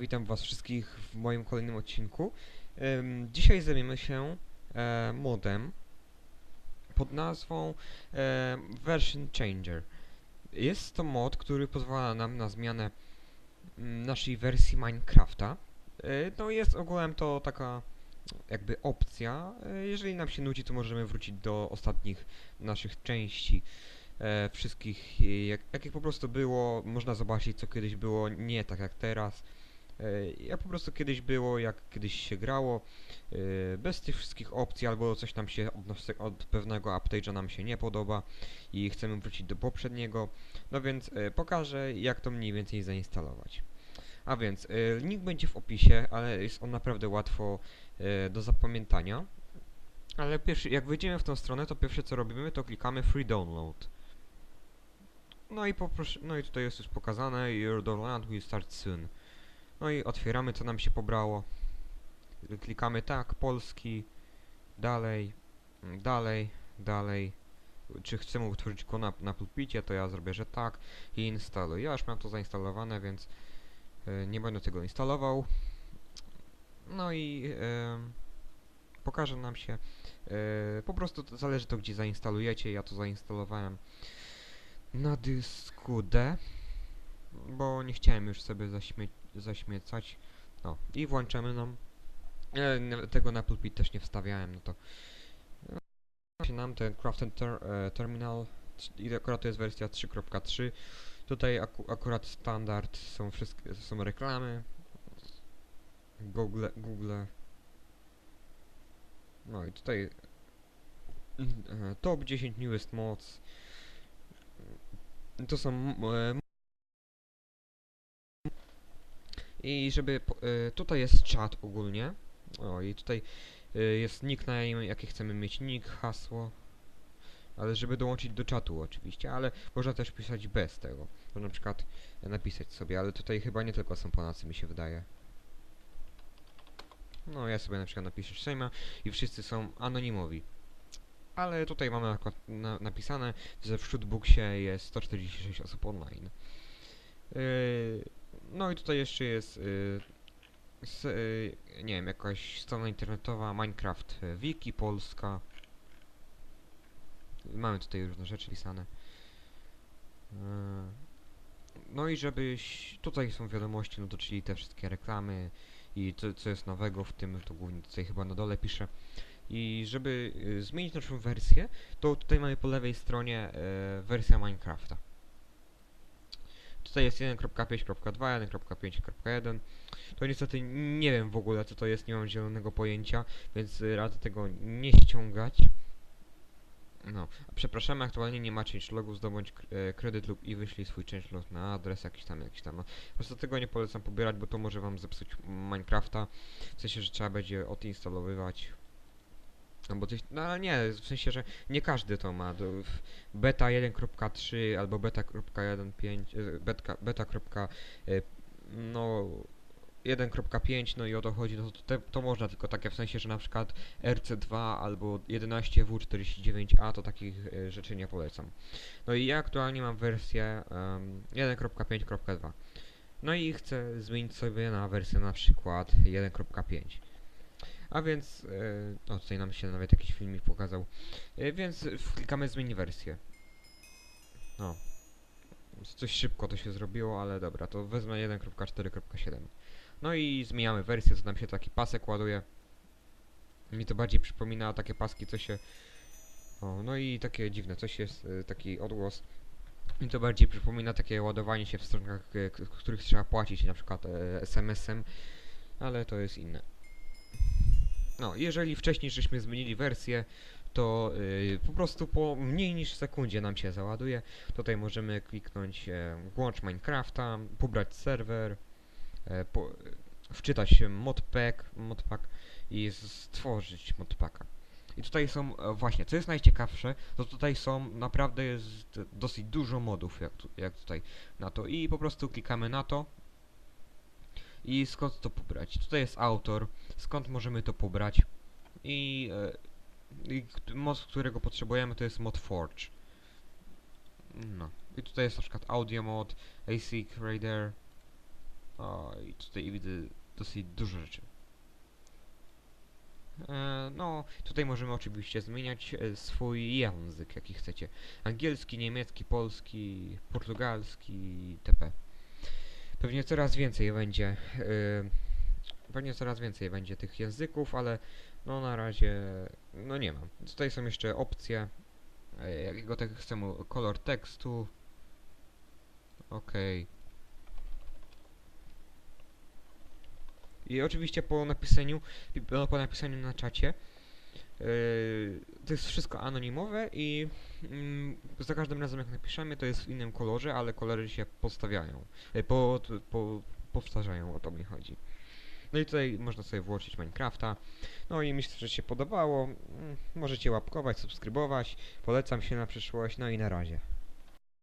witam was wszystkich w moim kolejnym odcinku. Dzisiaj zajmiemy się e, modem pod nazwą e, Version Changer. Jest to mod, który pozwala nam na zmianę mm, naszej wersji Minecrafta. E, no jest ogółem to taka jakby opcja. Jeżeli nam się nudzi, to możemy wrócić do ostatnich naszych części e, wszystkich, jak, jakich po prostu było, można zobaczyć co kiedyś było, nie tak jak teraz. E, jak po prostu kiedyś było, jak kiedyś się grało, e, bez tych wszystkich opcji, albo coś nam się od, od pewnego update'a nam się nie podoba i chcemy wrócić do poprzedniego, no więc e, pokażę jak to mniej więcej zainstalować. A więc, link będzie w opisie, ale jest on naprawdę łatwo do zapamiętania. Ale pierwszy, jak wejdziemy w tą stronę, to pierwsze co robimy, to klikamy Free Download. No i no i tutaj jest już pokazane Your download will start soon. No i otwieramy co nam się pobrało. Klikamy tak, polski, dalej, mm, dalej, dalej. Czy chcemy utworzyć go na, na pulpicie, to ja zrobię, że tak i instaluj. Ja już mam to zainstalowane, więc e, nie będę tego instalował. No i em, pokaże nam się. e, po prostu to zależy to gdzie zainstalujecie. Ja to zainstalowałem na dysku D, bo nie chciałem już sobie zaśmie zaśmiecać. No i włączamy nam. E, tego na pulpit też nie wstawiałem, no to e, się nam ten Crafted ter e, Terminal i akurat to jest wersja 3.3 tutaj aku akurat standard są wszystkie są reklamy Google, Google no i tutaj e, top 10 newest mods to są i żeby e, tutaj jest czat ogólnie o i tutaj e, jest nickname jaki chcemy mieć nick hasło ale żeby dołączyć do czatu oczywiście, ale można też pisać bez tego. Można na przykład napisać sobie, ale tutaj chyba nie tylko są Polacy mi się wydaje. No ja sobie na przykład napiszę Shema i wszyscy są anonimowi. Ale tutaj mamy na, napisane, że w Shootbooksie jest 146 osób online. Yy, no i tutaj jeszcze jest yy, s, yy, nie wiem, jakaś strona internetowa Minecraft yy, Wiki Polska. Mamy tutaj różne rzeczy pisane. No i żebyś... Tutaj są wiadomości, no to czyli te wszystkie reklamy i co, co jest nowego w tym, to głównie tutaj chyba na dole piszę. I żeby y, zmienić naszą wersję, to tutaj mamy po lewej stronie y, wersja Minecrafta. Tutaj jest 1.5.2, 1.5.1. To niestety nie wiem w ogóle co to jest, nie mam zielonego pojęcia, więc radzę tego nie ściągać. No, przepraszamy, aktualnie nie ma changelogu, zdobądź e, kredyt lub i wyślij swój changelog na adres jakiś tam, jakiś tam. No. Po prostu tego nie polecam pobierać, bo to może wam zepsuć Minecrafta, w sensie, że trzeba będzie odinstalowywać. Albo coś, no ale nie, w sensie, że nie każdy to ma. Do, beta 1.3 albo beta.1.5, e, beta, beta. e, no 1.5, no i o to chodzi, no to, te, to można tylko takie w sensie, że na przykład RC2 albo 11W49A to takich e, rzeczy nie polecam. No i ja aktualnie mam wersję um, 1.5.2. No i chcę zmienić sobie na wersję na przykład 1.5. A więc, e, o tutaj nam się nawet jakiś filmik pokazał. E, więc klikamy zmień wersję. No. Coś szybko to się zrobiło, ale dobra, to wezmę 1.4.7. No i zmieniamy wersję, to nam się taki pasek ładuje. Mi to bardziej przypomina takie paski, co się... O, no i takie dziwne, coś jest, y, taki odgłos. Mi to bardziej przypomina takie ładowanie się w stronkach, których trzeba płacić, na przykład e, SMS-em, ale to jest inne. No, jeżeli wcześniej żeśmy zmienili wersję, to y, po prostu po mniej niż sekundzie nam się załaduje. Tutaj możemy kliknąć e, włącz Minecrafta, pobrać serwer, e, po, wczytać modpack, modpack i stworzyć modpacka. I tutaj są, e, właśnie, co jest najciekawsze, to tutaj są, naprawdę jest dosyć dużo modów, jak, tu, jak tutaj na to. I po prostu klikamy na to. I skąd to pobrać? Tutaj jest autor, skąd możemy to pobrać. I, e, i mod, którego potrzebujemy, to jest mod Forge. No. I tutaj jest na przykład audio mod, AC Creator, O, i tutaj widzę dosyć dużo rzeczy. E, no, tutaj możemy oczywiście zmieniać e, swój język, jaki chcecie. Angielski, niemiecki, polski, portugalski, itp. Pewnie coraz więcej będzie, e, pewnie coraz więcej będzie tych języków, ale no na razie, no nie mam. Tutaj są jeszcze opcje, e, jakiego tak chcemy, kolor tekstu. Okej. I oczywiście po napisaniu, po napisaniu na czacie, yy, to jest wszystko anonimowe i mm, za każdym razem jak napiszemy to jest w innym kolorze, ale kolory się postawiają, yy, po, po, powtarzają, o to mi chodzi. No i tutaj można sobie włączyć Minecrafta. No i myślę, że się podobało. Mm, Możecie łapkować, subskrybować. Polecam się na przyszłość. No i na razie.